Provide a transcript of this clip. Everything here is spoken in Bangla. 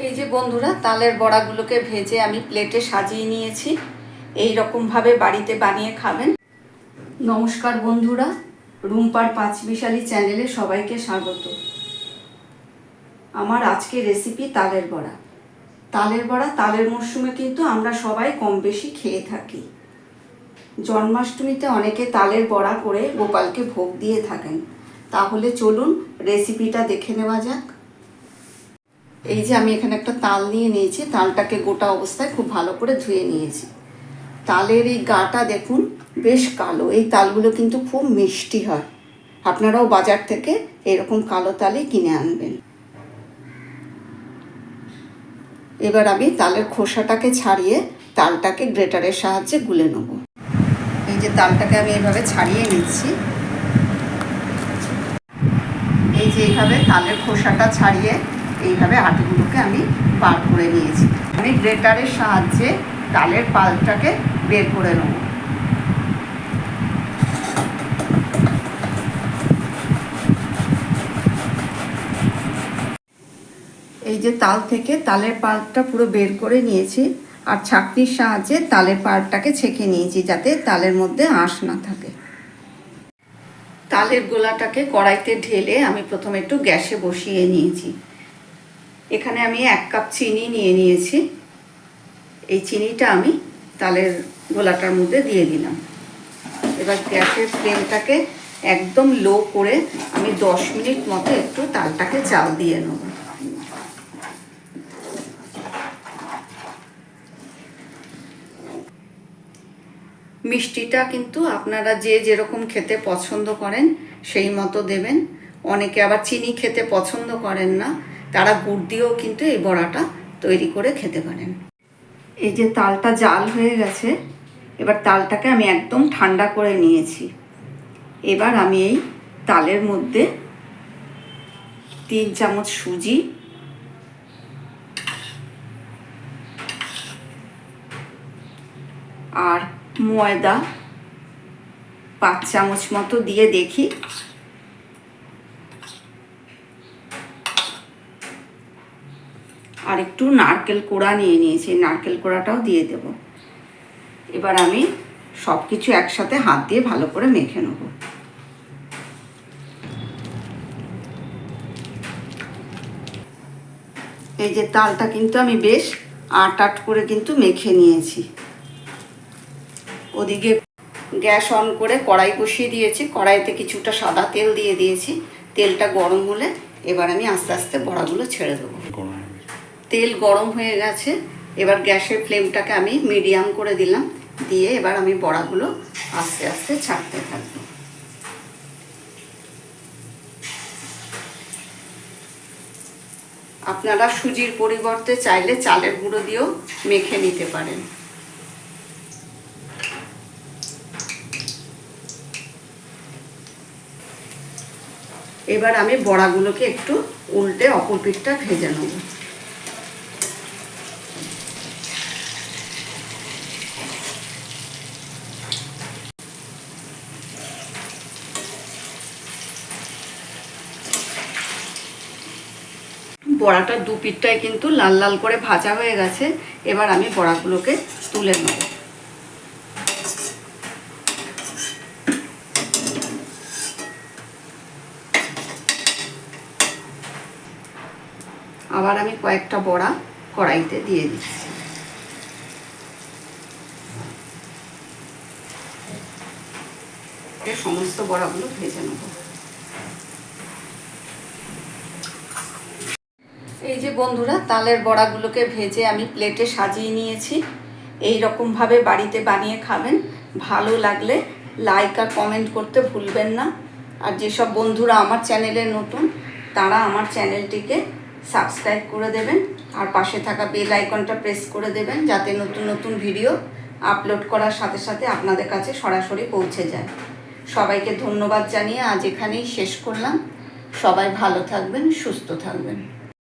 এই যে বন্ধুরা, তালের বড়াগুলোকে ভেজে আমি প্লেটে সাজিয়ে নিয়েছি। এই রকমভাবে বাড়িতে বানিয়ে খাবেন। নমস্কার বন্ধুরা, রুম্পার পাঁচমিশালি চ্যানেলে সবাইকে স্বাগত। আমার আজকে রেসিপি তালের বড়া। তালের বড়া তালের মরশুমে কিন্তু আমরা সবাই কম বেশি খেয়ে থাকি। জন্মাষ্টমীতে অনেকে তালের বড়া করে গোপালকে ভোগ দিয়ে থাকেন। তাহলে চলুন রেসিপিটা দেখে নেওয়া যাক। এই যে আমি এখানে একটা তাল নিয়ে নিয়েছি, তালটাকে গোটা অবস্থায় খুব ভালো করে ধুয়ে নিয়েছি। তালের এই গাটা দেখুন, বেশ কালো। এই তালগুলো কিন্তু খুব মিষ্টি হয়। আপনারাও বাজার থেকে এরকম কালো তালই কিনে আনবেন। এবার আমি তালের খোসাটাকে ছাড়িয়ে তালটাকে গ্রেটারের সাহায্যে গুলে নেব। এই যে তালটাকে আমি এইভাবে ছাড়িয়ে নিচ্ছি। এই যে এইভাবে তালের খোসাটা ছাড়িয়ে এইভাবে আটিগুলোকে আমি বার করে নিয়েছি। আমি গ্রেটারের সাহায্যে তালের পালটাকে বের করে নেব। এই যে তাল থেকে তালের পাল্পটা পুরো বের করে নিয়েছি আর ছাকনির সাহায্যে তালের পাল্পটাকে ছেঁকে নিয়েছি যাতে তালের মধ্যে আঁশ না থাকে। তালের গোলাটাকে কড়াইতে ঢেলে আমি প্রথমে একটু গ্যাসে বসিয়ে নিয়েছি। এখানে আমি এক কাপ চিনি নিয়ে নিয়েছি। এই চিনিটা আমি তালের গোলাটার মধ্যে দিয়ে দিলাম। এবার গ্যাসের ফ্লেমটাকে একদম লো করে আমি দশ মিনিট মতো একটু তালটাকে চাল দিয়ে নেব। মিষ্টিটা কিন্তু আপনারা যে যেরকম খেতে পছন্দ করেন সেই মতো দেবেন। অনেকে আবার চিনি খেতে পছন্দ করেন না। তারা গুড় দিয়েও কিন্তু এই বড়াটা তৈরি করে খেতে পারেন। এই যে তালটা জাল হয়ে গেছে, এবার তালটাকে আমি একদম ঠান্ডা করে নিয়েছি। এবার আমি এই তালের মধ্যে তিন চামচ সুজি, আর ময়দা পাঁচ চামচ মতো দিয়ে দেখি। আর একটু নারকেল কোড়া নিয়ে নিয়েছি, নারকেল কোড়াটাও দিয়ে দেব। এবার আমি সব কিছু একসাথে হাত দিয়ে ভালো করে মেখে নেব। এই যে তালটা কিন্তু আমি বেশ আট আট করে কিন্তু মেখে নিয়েছি। ওদিকে গ্যাস অন করে কড়াই বসিয়ে দিয়েছি, কড়াইতে কিছুটা সাদা তেল দিয়ে দিয়েছি। তেলটা গরম হলে এবার আমি আস্তে আস্তে বড়াগুলো ছেড়ে দেবো। তেল গরম হয়ে গেছে, এবার গ্যাসের ফ্লেমটাকে আমি মিডিয়াম করে দিলাম, দিয়ে এবার আমি বড়াগুলো আস্তে আস্তে ছাড়তে থাকব। আপনারা সুজির পরিবর্তে চাইলে চালের গুঁড়ো দিয়েও মেখে নিতে পারেন। এবার আমি বড়াগুলোকে একটু উল্টে অপর পিঠটা ভেজে নেব। বড়াটা দু পিঠটাই কিন্তু লাল লাল করে ভাজা হয়ে গেছে। এবার আমি বড়াগুলোকে তুলে নেব। আবার আমি কয়েকটা বড়া কড়াইতে দিয়ে দিচ্ছি। সমস্ত বড়াগুলো ভেজে নেব এই যে বন্ধুরা, তালের বড়াগুলোকে ভেজে আমি প্লেটে সাজিয়ে নিয়েছি। এই রকমভাবে বাড়িতে বানিয়ে খাবেন। ভালো লাগলে লাইক আর কমেন্ট করতে ভুলবেন না। আর যেসব বন্ধুরা আমার চ্যানেলে নতুন, তারা আমার চ্যানেলটিকে সাবস্ক্রাইব করে দেবেন। আর পাশে থাকা বেল আইকনটা প্রেস করে দেবেন, যাতে নতুন নতুন ভিডিও আপলোড করার সাথে সাথে আপনাদের কাছে সরাসরি পৌঁছে যায়। সবাইকে ধন্যবাদ জানিয়ে আজ এখানেই শেষ করলাম। সবাই ভালো থাকবেন, সুস্থ থাকবেন।